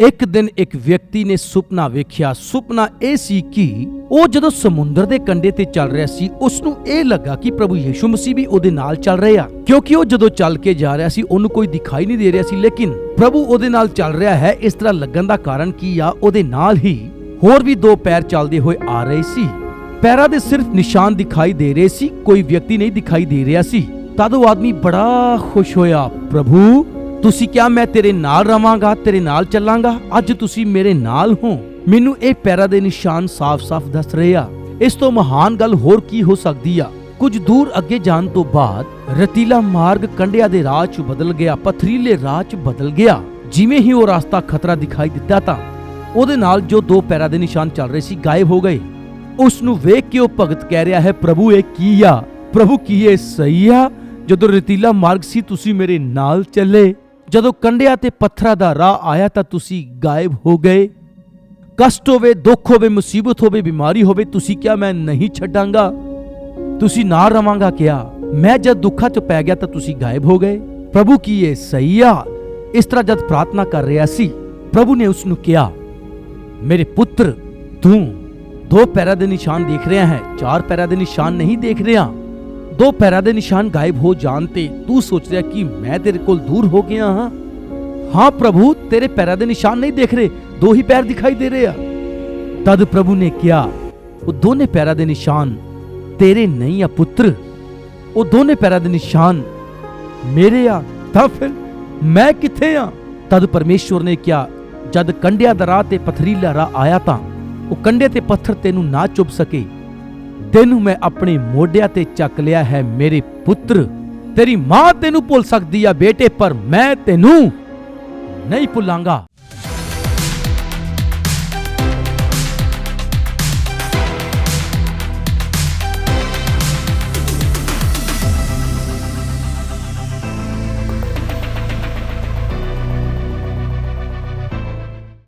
ਇੱਕ ਦਿਨ ਇੱਕ ਵਿਅਕਤੀ ਨੇ ਸੁਪਨਾ ਵੇਖਿਆ। ਸੁਪਨਾ ਇਹ ਸੀ ਕਿ ਉਹ ਜਦੋਂ ਸਮੁੰਦਰ ਦੇ ਕੰਢੇ ਤੇ ਚੱਲ ਰਿਹਾ ਸੀ ਉਸ ਨੂੰ ਇਹ ਲੱਗਾ ਕਿ ਪ੍ਰਭੂ ਯੀਸ਼ੂ ਮਸੀਹ ਵੀ ਉਹਦੇ ਨਾਲ ਚੱਲ ਰਹੇ ਆ। ਕਿਉਂਕਿ ਉਹ ਜਦੋਂ ਚੱਲ ਕੇ ਜਾ ਰਿਹਾ ਸੀ, ਉਹਨੂੰ ਕੋਈ ਦਿਖਾਈ ਨਹੀਂ ਦੇ ਰਿਹਾ ਸੀ, ਲੇਕਿਨ ਪ੍ਰਭੂ ਉਹਦੇ ਨਾਲ ਚੱਲ ਰਿਹਾ ਹੈ। ਇਸ ਤਰ੍ਹਾਂ ਲੱਗਣ ਦਾ ਕਾਰਨ ਕੀ ਆ? ਉਹਦੇ ਨਾਲ ਹੀ ਹੋਰ ਵੀ ਦੋ ਪੈਰ ਚੱਲਦੇ ਹੋਏ ਆ ਰਹੇ ਸੀ। ਪੈਰਾਂ ਦੇ ਸਿਰਫ ਨਿਸ਼ਾਨ ਦਿਖਾਈ ਦੇ ਰਹੇ ਸੀ, ਕੋਈ ਵਿਅਕਤੀ ਨਹੀਂ ਦਿਖਾਈ ਦੇ ਰਿਹਾ ਸੀ। ਤਦ ਉਹ ਆਦਮੀ ਬੜਾ ਖੁਸ਼ ਹੋਇਆ, ਪ੍ਰਭੂ ਤੁਸੀਂ ਕਿਹਾ ਮੈਂ ਤੇਰੇ ਨਾਲ ਰਵਾਂਗਾ, ਤੇਰੇ ਨਾਲ ਚੱਲਾਂਗਾ, ਅੱਜ ਤੁਸੀਂ ਮੇਰੇ ਨਾਲ ਹੋ। ਮੈਨੂੰ ਇਹ ਪੈਰਾਂ ਦੇ ਨਿਸ਼ਾਨ ਸਾਫ਼-ਸਾਫ਼ ਦੱਸ ਰਹੇ ਆ। ਇਸ ਤੋਂ ਮਹਾਨ ਗੱਲ ਹੋਰ ਕੀ ਹੋ ਸਕਦੀ ਆ? ਕੁਝ ਦੂਰ ਅੱਗੇ ਜਾਣ ਤੋਂ ਬਾਅਦ ਰਤੀਲਾ ਮਾਰਗ ਕੰਡਿਆਂ ਦੇ ਰਾਹ 'ਚ ਬਦਲ ਗਿਆ, ਪਥਰੀਲੇ ਰਾਹ 'ਚ ਬਦਲ ਗਿਆ। ਜਿਵੇਂ ਹੀ ਉਹ ਰਸਤਾ ਖਤਰਾ ਦਿਖਾਈ ਦਿੱਤਾ ਤਾਂ ਉਹਦੇ ਨਾਲ ਜੋ ਦੋ ਪੈਰਾਂ ਦੇ ਨਿਸ਼ਾਨ ਚੱਲ ਰਹੇ ਸੀ, ਗਾਇਬ ਹੋ ਗਏ। ਉਸ ਨੂੰ ਵੇਖ ਕੇ ਉਹ ਭਗਤ ਕਹਿ ਰਿਹਾ ਹੈ, ਪ੍ਰਭੂ, ਇਹ ਕੀ ਆ? ਪ੍ਰਭੂ, ਕੀ ਇਹ ਸਹੀ ਆ? ਜਦੋਂ ਰਤੀਲਾ ਮਾਰਗ ਸੀ, ਤੁਸੀਂ ਮੇਰੇ ਨਾਲ ਚੱਲੇ। ਜਦੋਂ ਕੰਡਿਆਂ ਤੇ ਪੱਥਰਾਂ ਦਾ ਰਾਹ ਆਇਆ ਤਾਂ ਤੁਸੀਂ ਗਾਇਬ ਹੋ ਗਏ ਕਸ਼ਟ ਹੋਵੇ ਦੁੱਖ ਹੋਵੇ ਮੁਸੀਬਤ ਹੋਵੇ ਬਿਮਾਰੀ ਹੋਵੇ ਤੁਸੀਂ ਕਿਹਾ ਮੈਂ ਨਹੀਂ ਛੱਡਾਂਗਾ ਤੁਸੀਂ ਨਾ ਰਵਾਂਗਾ ਕਿਹਾ ਮੈਂ ਜਦ ਦੁੱਖਾਂ 'ਚ ਪੈ ਗਿਆ ਤਾਂ ਤੁਸੀਂ ਗਾਇਬ ਹੋ ਗਏ ਪ੍ਰਭੂ ਕੀ ਇਹ ਸਹੀ ਆ ਇਸ ਤਰ੍ਹਾਂ ਜਦ ਪ੍ਰਾਰਥਨਾ ਕਰ ਰਿਹਾ ਸੀ ਪ੍ਰਭੂ ਨੇ ਉਸ ਨੂੰ ਕਿਹਾ ਮੇਰੇ ਪੁੱਤਰ ਤੂੰ ਦੋ ਪੈਰਾਂ ਦੇ ਨਿਸ਼ਾਨ ਦੇਖ ਰਿਹਾ ਹੈ ਚਾਰ ਪੈਰਾਂ ਦੇ ਨਿਸ਼ਾਨ ਨਹੀਂ ਦੇਖ ਰਿਹਾ ਦੋ ਪੈਰਾਂ ਦੇ ਨਿਸ਼ਾਨ ਗਾਇਬ ਹੋ ਜਾਣ ਤੇ ਤੂੰ ਸੋਚ ਰਿਹਾ ਕਿ ਮੈਂ ਤੇਰੇ ਕੋਲ ਦੂਰ ਹੋ ਗਿਆ ਹਾਂ? ਹਾਂ ਪ੍ਰਭੂ, ਤੇਰੇ ਪੈਰਾਂ ਦੇ ਨਿਸ਼ਾਨ ਨਹੀਂ ਦੇਖ ਰਹੇ, ਦੋ ਹੀ ਪੈਰ ਦਿਖਾਈ ਦੇ ਰਹੇ ਆ। ਤਦ ਪ੍ਰਭੂ ਨੇ ਕਿਹਾ, ਉਹ ਦੋਨੇ ਪੈਰਾਂ ਦੇ ਨਿਸ਼ਾਨ ਤੇਰੇ ਨਹੀਂ ਆ ਪੁੱਤਰ, ਉਹ ਦੋਨੇ ਪੈਰਾਂ ਦੇ ਨਿਸ਼ਾਨ ਮੇਰੇ ਆ, ਤਾਂ ਫਿਰ ਮੈਂ ਕਿੱਥੇ ਆ? ਤਦ ਪਰਮੇਸ਼ਵਰ ਨੇ ਕਿਹਾ, ਜਦ ਕੰਡਿਆ ਦਾ ਰਾਹ ਤੇ ਪਥਰੀਲਾ ਰਾਹ ਆਇਆ ਤਾਂ ਉਹ ਕੰਡੇ ਤੇ ਪੱਥਰ ਤੈਨੂੰ ਨਾ ਚੁੱਭ ਸਕੇ ਤੈਨੂੰ ਮੈਂ ਆਪਣੇ ਮੋਢਿਆਂ ਤੇ ਚੱਕ ਲਿਆ ਹੈ ਮੇਰੇ ਪੁੱਤਰ। ਤੇਰੀ ਮਾਂ ਤੈਨੂੰ ਭੁੱਲ ਸਕਦੀ ਆ ਬੇਟੇ, ਪਰ ਮੈਂ ਤੈਨੂੰ ਨਹੀਂ ਭੁੱਲਾਂਗਾ।